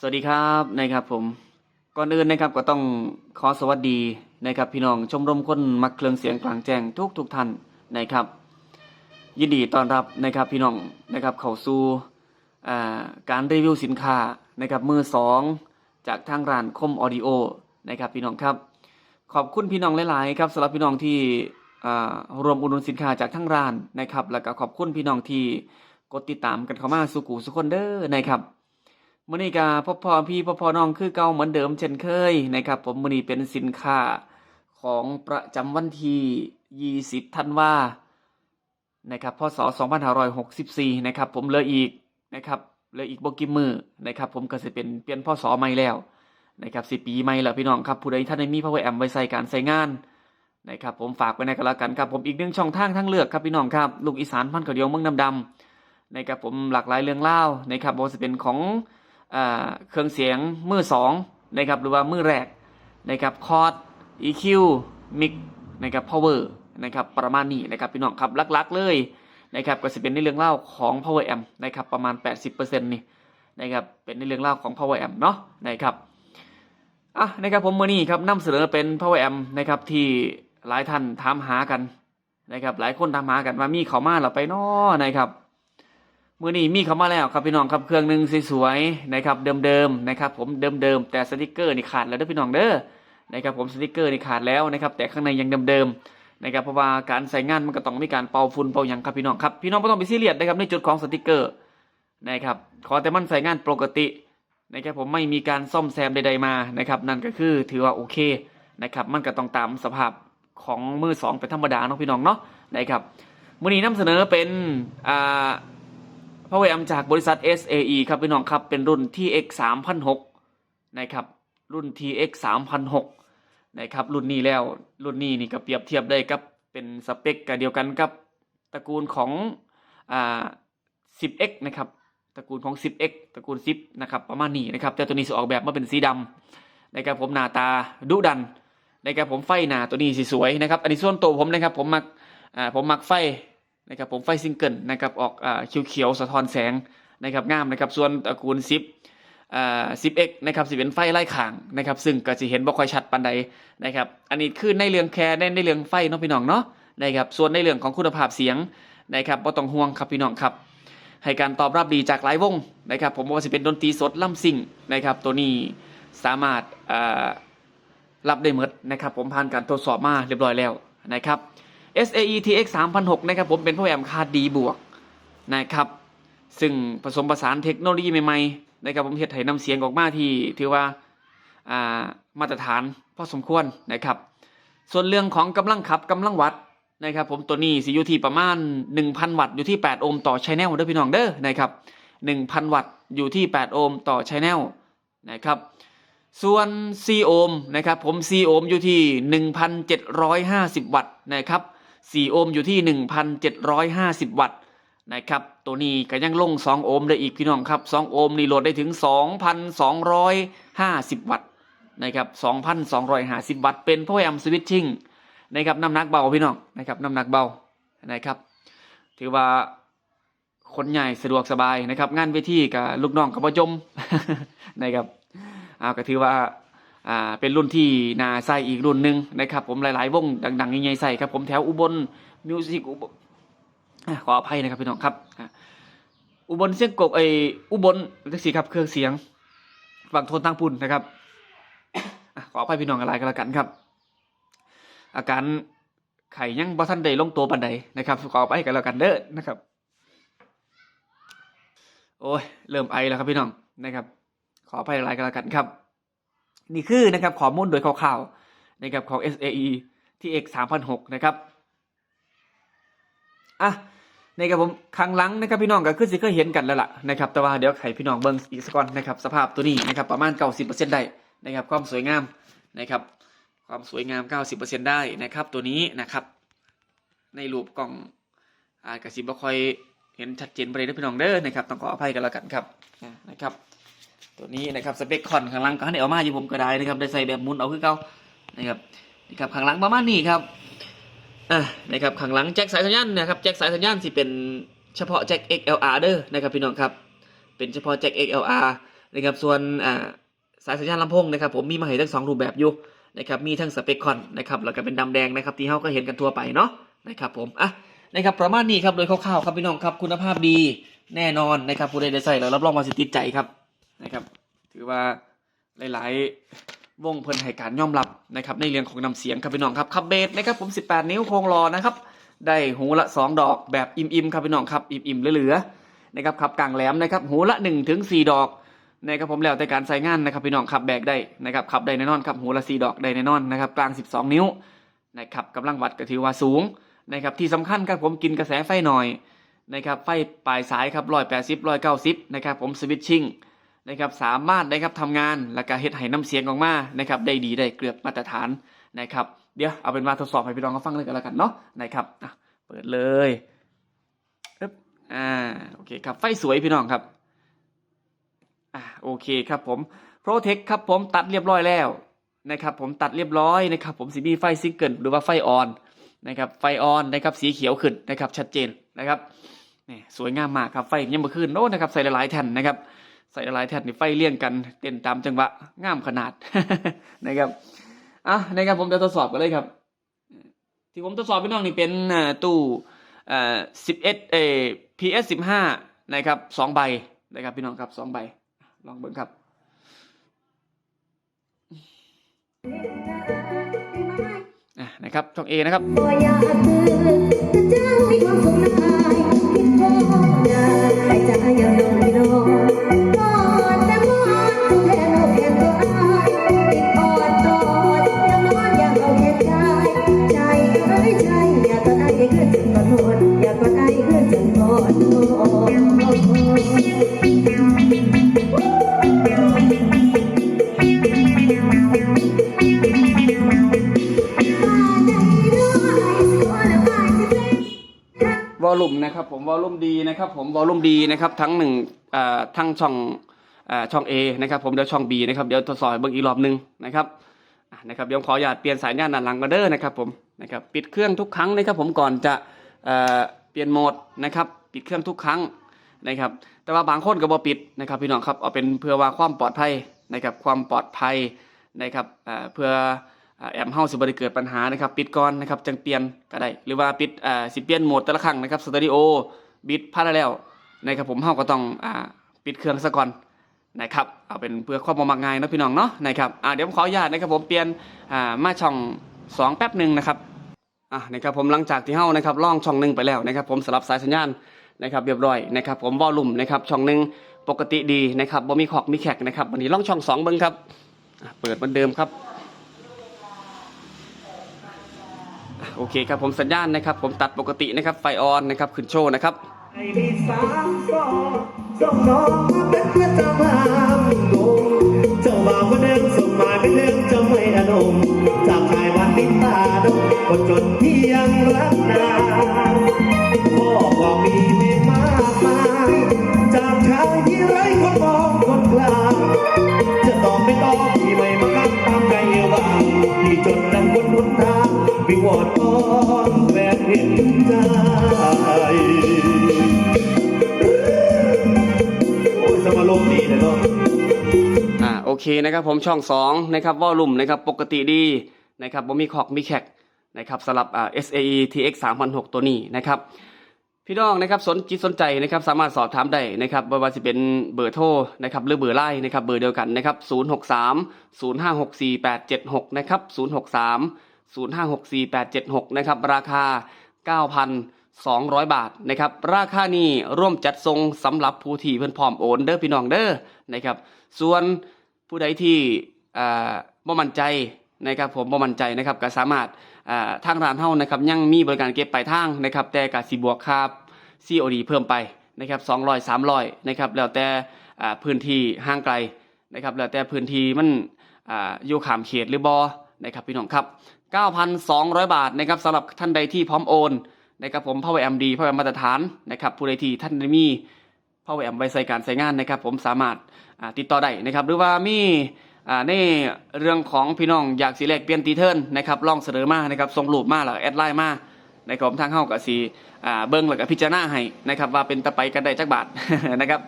สวัสดีครับนะครับผมก่อนอื่นนะครับก็ต้องขอสวัสดีนะครับพี่น้องชมรมคนมักเครื่องเสียงกลางแจ้งทุกทุกท่านนะครับ ยินดีต้อนรับนะครับพี่น้องนะครับเข้าสู่การรีวิวสินค้านะครับมือสองจากทางร้านคมออดิโอนะครับพี่น้องครับ ขอบคุณพี่น้องหลาย ๆ ครับสำหรับพี่น้องที่รวมอุดหนุนสินค้าจากทั้งร้านนะครับ แล้วก็ขอบคุณพี่น้องที่กดติดตามกันเข้ามาสุกูสุคนเด้อนะครับ มื้อนี้ก็พ่อพ่อพี่พ่อพ่อน้องคือเก่าเหมือนเดิมเช่นเคยนะครับ ผมมื้อนี้เป็นสินค้าของประจำวันที่20ธันวานะครับพศ2564นะครับผมเหลืออีกนะครับเหลืออีกบ่กี่มือนะครับ ผมก็สิเป็นเปลี่ยนพศใหม่แล้วนะครับสิปีใหม่แล้วพี่น้องครับผู้ใดท่านได้มี power amp ไว้ใส่การใส่งานนะครับผมฝากไว้ในกันละกันครับผมอีกหนึ่งช่องทางทางเลือกครับพี่น้องครับลูกอีสานพันกระเดียวเมืองดำดำนะครับผมหลากหลายเรื่องเล่านะครับบ่ว่าจะเป็นของ เครื่องเสียงมือสองนะครับหรือว่ามือแรกนะครับคอร์ด EQ มิกนะครับ power นะครับประมาณนี้นะครับพี่น้องครับลักๆเลยนะครับก็จะเป็นในเรื่องเล่าของ power amp นะครับประมาณ 80%นี่นะครับเป็นในเรื่องเล่าของ power amp เนาะนะครับอะนะครับผมเมื่อนี้ครับนำเสนอเป็น Power Amp นะครับที่หลายท่านถามหากันนะครับหลายคนถามหากันว่ามีเขามาหรือไปน้อนะครับ มือนี้มีเขามาแล้วครับพี่น้องครับเครื่องหนึ่งสวยๆนะครับเดิมๆนะครับผมเดิมๆแต่สติกเกอร์นี่ขาดแล้วเด้อพี่น้องเด้อนะครับผมสติกเกอร์นี่ขาดแล้วนะครับแต่ข้างในยังเดิมๆนะครับเพราะว่าการใส่งานมันก็ต้องมีการเป่าฝุ่นเป่าหยังครับพี่น้องครับพี่น้องไม่ต้องไปซีเรียสนะครับในจุดของสติกเกอร์นะครับขอแต่มันใส่งานปกตินะครับผมไม่มีการซ่อมแซมใดๆมานะครับนั่นก็คือถือว่าโอเคนะครับมันก็ต้องตามสภาพของมือสองเป็นธรรมดาเนาะพี่น้องเนาะนะครับมือนี้นำเสนอเป็นอ่า พาวเวอร์แอมจากบริษัท SAE ครับพี่น้องครับเป็นรุ่น TX 3006นะครับรุ่น TX 3006นะครับรุ่นนี้แล้วรุ่นนี้นี่ก็เปรียบเทียบได้กับเป็นสเปคกันเดียวกันกับตระกูลของอ่า 10X นะครับตระกูลของ 10x ตระกูล 10นะครับประมาณนี้นะครับแต่ตัวนี้จะออกแบบมาเป็นสีดำนะครับผมหน้าตาดุดันนะครับผมไฟหน้าตัวนี้สีสวยนะครับอันนี้ส่วนตัวผมนะครับผมมักอ่าผมมักไฟ นะครับผมไฟซิงเกิลนะครับออกอ่าเขียวๆสะท้อนแสงนะครับงามนะครับส่วนตระกูล10อ่า 10x นะครับสิเป็นไฟไล่ข่างนะครับซึ่งก็จะเห็นบ่ค่อยชัดปานใดนะครับอันนี้คือในเรื่องแคร์ในในเรื่องไฟเนาะพี่น้องเนาะนะครับส่วนในเรื่องของคุณภาพเสียงนะครับบ่ต้องห่วงครับพี่น้องครับ ให้การตอบรับดีจากหลายวงนะครับผมว่าจะเป็นดนตรีสดล่ำซิ่งนะครับตัวนี้สามารถรับได้หมดนะครับผมผ่านการทดสอบมาเรียบร้อยแล้วนะครับ SAE TX 3006นะครับผมเป็นพวกแอมคาดีบวกนะครับซึ่งผสมผสานเทคโนโลยีใหม่ๆนะครับผมเฮ็ดให้นำเสียงออกมาที่ถือว่าามาตรฐานพอสมควรนะครับ ส่วนเรื่องของกำลังขับกำลังวัดนะครับผมตัวนี้สิอยู่ที่ประมาณ 1,000 วัตต์อยู่ที่ 8 โอห์มต่อชแนลเด้อพี่น้องเด้อนะครับ1,000 วัตต์อยู่ที่ 8 โอห์มต่อชแนลนะครับส่วน4โอห์มนะครับผม4โอห์มอยู่ที่ 1,750 วัตต์นะครับ 4 โอห์มอยู่ที่ 1,750 วัตต์นะครับ ตัวนี้ก็ยังลง 2 โอห์มได้อีกพี่น้องครับ 2 โอห์มนี่โหลดได้ถึง 2,250 วัตต์นะครับ 2,250 วัตต์เป็นพวกแอมสวิตชิ่งนะครับน้ำหนักเบาพี่น้องนะครับน้ำหนักเบานะครับ ถือว่าคนใหญ่สะดวกสบายนะครับ งานเวทีกับลูกน้องกับประจมนะครับเอาก็ถือว่า อ่าเป็นรุ่นที่นาใส่อีกรุ่นหนึ่งนะครับ ผมหลายๆวงดังๆใหญ่ๆใส่ครับผมแถวอุบลมิวสิกอุบลขออภัยนะครับพี่น้องครับอุบลเสียงกบไออุบลแท็กซี่ครับเครื่องเสียงฝั่งโทนตั้งปุ่นนะครับขออภัยพี่น้องอะไรกันแล้วกันครับ อาการไข่ยังบ่ทันได้ลงตัวปานใดนะครับขอไปกันแล้วกันเด้อนะครับ โอ้ยเริ่มไอแล้วครับพี่น้องนะครับ ขอไปหลายกันแล้วกันครับ นี่คือนะครับข้อมูลโดยคร่าวๆนะครับของ SAE TX 3006นะครับอะนะครับผมครั้งหลังนะครับพี่น้องก็คือสิเคยเห็นกันแล้วล่ะนะครับแต่ว่าเดี๋ยวไขพี่น้องเบิ่งอีกสักก่อนนะครับสภาพตัวนี้นะครับประมาณ 90%ได้นะครับความสวยงามนะครับความสวยงาม 90%ได้นะครับตัวนี้นะครับ ในรูปกล่องอาจกระสิบบ่ค่อยเห็นชัดเจนไปเลยนะพี่น้องเด้อนะครับต้องขออภัยกันแล้วกันครับนะครับ ตัวนี้นะครับสเปคคอนข้างหลังก็ให้เอามาอยู่ผมก็ได้นะครับได้ใส่แบบมุนเอาคือเก่านะครับนี่ครับข้างหลังประมาณนี้ครับอ่านะครับข้างหลังแจ็คสายสัญญาณนะครับแจ็คสายสัญญาณสิเป็นเฉพาะแจ็ค XLR เด้อนะครับพี่น้องครับเป็นเฉพาะแจ็ค XLR นะครับส่วนอ่าสายสัญญาณลำโพงนะครับผมมีมาให้ทั้งสองรูปแบบอยู่นะครับมีทั้งสเปคคอนนะครับแล้วก็เป็นดำแดงนะครับที่เฮาก็เห็นกันทั่วไปเนาะนะครับผมอะนะครับประมาณนี้ครับโดยคร่าวๆครับพี่น้องครับคุณภาพดีแน่นอนนะครับผู้ใดได้ใส่แล้วรับรองว่าสิติดใจครับ นะครับ ถือว่าหลาย ๆ วงเพิ่นให้การยอมรับนะครับ ในเรื่องของนำเสียงครับพี่น้องครับขับเบสนะครับผม 18 นิ้วโครงรอนะครับ ได้หูละ 2 ดอกแบบอิ่ม ๆ ครับพี่น้องครับ อิ่ม ๆ เหลือๆนะครับขับกลางแหลมนะครับ หูละ1ถึง4ดอกนะครับผมแล้วแต่การใส่งานนะครับพี่น้องขับแบกได้นะครับขับได้แน่นอนครับหูละ4ดอกได้แน่นอนนะครับกลาง 12 นิ้วนะครับกำลังวัดก็ถือว่าสูงนะครับที่สำคัญครับผมกินกระแสไฟหน่อยนะครับไฟปลายสายครับ180 190นะครับผมสวิตชิ่ง นะครับสามารถนะครับทำงานและก็เฮ็ดให้น้ำเสียงออกมานะครับได้ดีได้เกือบมาตรฐานนะครับ เดี๋ยวเอาเป็นว่าทดสอบให้พี่น้องเขาฟังเลยกันแล้วกันเนาะนะครับอะเปิดเลยอึ๊บอ่าโอเคครับไฟสวยพี่น้องครับอ่าโอเคครับผมโปรเทคครับผมตัดเรียบร้อยแล้วนะครับผมตัดเรียบร้อยนะครับ ผมสีมีไฟซิงเกิลหรือว่าไฟออนนะครับไฟออนนะครับสีเขียวขึ้นนะครับชัดเจนนะครับนี่สวยงามมากครับไฟยังเมื่อคืนโน้นนะครับใส่หลายๆแท่นนะครับ ใส่ลายแท่นนี่ไฟเลี่ยงกันเต้นตามจังหวะงามขนาดนะครับอะนะครับผมจะทดสอบกันเลยครับ ที่ผมทดสอบพี่น้องนี่เป็นตู้อ่าสิบเอ็ดเอ PS สิบห้านะครับสองใบนะครับพี่น้องครับสองใบ ลองเบิ่งครับนะครับช่องเอนะครับ อลลุ่มนะครับ ผมวอลลุ่มดีนะครับ ผมวอลลุ่มดีนะครับ ทั้งหนึ่งอ่าทั้งช่องอ่าช่อง A นะครับผมเดี๋ยวช่อง B นะครับเดี๋ยวทดสอบเบิ่งอีกรอบหนึ่งนะครับนะครับเดี๋ยวขออนุญาตเปลี่ยนสายญาณด้านหลังก็เด้อนะครับผมนะครับปิดเครื่องทุกครั้งนะครับ ผมก่อนจะเปลี่ยนโหมดนะครับ ปิดเครื่องทุกครั้งนะครับ แต่ว่าบางคนก็บ่ปิดนะครับพี่น้องครับเอาเป็นเพื่อว่าความปลอดภัยนะครับความปลอดภัยนะครับเพื่อ แอมเฮาสิบ่ได้เกิดปัญหานะครับปิดก่อนนะครับจังเปลี่ยนก็ได้ หรือว่าปิดอ่าสิเปลี่ยนโหมดแต่ละครั้งนะครับสตูดิโอบิดพลาดแล้วนะครับผมเฮาก็ต้องอ่าปิดเครื่องซะก่อนนะครับเอาเป็นเพื่อความบ่มักง่ายนะพี่น้องเนาะนะครับอ่าเดี๋ยวผมขออนุญาตนะครับผมเปลี่ยนอ่ามาช่องสองแป๊บหนึ่งนะครับอะนะครับผมหลังจากที่เฮานะครับล่องช่องหนึ่งไปแล้วนะครับผมสลับสายสัญญาณนะครับเรียบร้อยนะครับผมวอลลุ่มนะครับช่องหนึ่งปกติดีนะครับบ่มีขอกมีแขกนะครับวันนี้ล่องช่องสองเบิ่งครับเปิดเหมือนเดิมครับ โอเคครับผมสัญญาณนะครับ ผมตัดปกตินะครับไฟออนนะครับขึ้นโชว์นะครับไอ้ที่สามสองส่งน้องมาเป็นพระเจ้าพามงเจ้าบ่าวก็เดินส่งมาเป็นเรื่องเจ้าไม่อนมจากชายวันติดตาดงคนจนที่ยังรักนาพ่อว่ามี วิงวอนอ้อนแบกเห็นใจโอ้ยสมาลมดีเลยเนาะอ่าโอเคนะครับผมช่อง2นะครับวอลลุ่มนะครับปกติดีนะครับบ่มีขอกมีแขกนะครับสำหรับอ่า SAE TX 3006 ตัวนี้นะครับพี่น้องนะครับสนจิตสนใจนะครับสามารถสอบถามได้นะครับไม่ว่าจะเป็นเบอร์โทรนะครับหรือเบอร์ไลน์นะครับเบอร์เดียวกันนะครับ 063 0564 876 นะครับ 063 0564 876 นะครับ ราคา 9,200 บาทนะครับ ราคานี้ร่วมจัดทรงสำหรับผู้ที่เพิ่นพร้อมโอนเด้อพี่น้องเด้อนะครับ ส่วนผู้ใดที่บ่มั่นใจนะครับผมบ่มั่นใจนะครับก็สามารถทางร้านเฮานะครับยังมีบริการเก็บปลายทางนะครับ แต่ก็สิบวกค่า COD เพิ่มไปนะครับ200 300นะครับแล้วแต่พื้นที่ห่างไกลนะครับแล้วแต่พื้นที่มันออยู่ขามเขตหรือบ่นะครับพี่น้องครับ 9,200 บาทนะครับสำหรับท่านใดที่พร้อมโอนนะครับผม Power MD Power มาตรฐานนะครับผู้ใดที่ท่านได้มี Power M ไว้ใส่การใช้งานนะครับ ผมสามารถติดต่อได้นะครับ หรือว่ามีอ่าในเรื่องของพี่น้องอยากสิแลกเปลี่ยนตีเทิร์นนะครับลองเสนอมานะครับส่งรูปมาแล้วแอดไลน์มาในของทางเฮากับสีเบิ้งแล้วก็พิจารณาให้นะครับว่าเป็นตะไปกันได้จักบาทนะครับ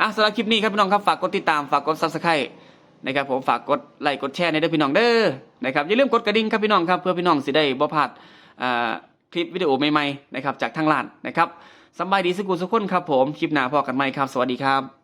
อะสำหรับคลิปนี้ครับพี่น้องครับฝากกดติดตามฝากกด subscribe นะครับผมฝากกดไลค์กดแชร์ในเด้อพี่น้องเด้อนะครับอย่าลืมกดกระดิ่งครับพี่น้องครับเพื่อพี่น้องสิได้บ่พลาดคลิปวิดีโอใหม่ๆนะครับจากทางร้านนะครับสบายดีสุกุสุขคนครับผมคลิปหน้าพอกันใหม่ครับ สวัสดีครับ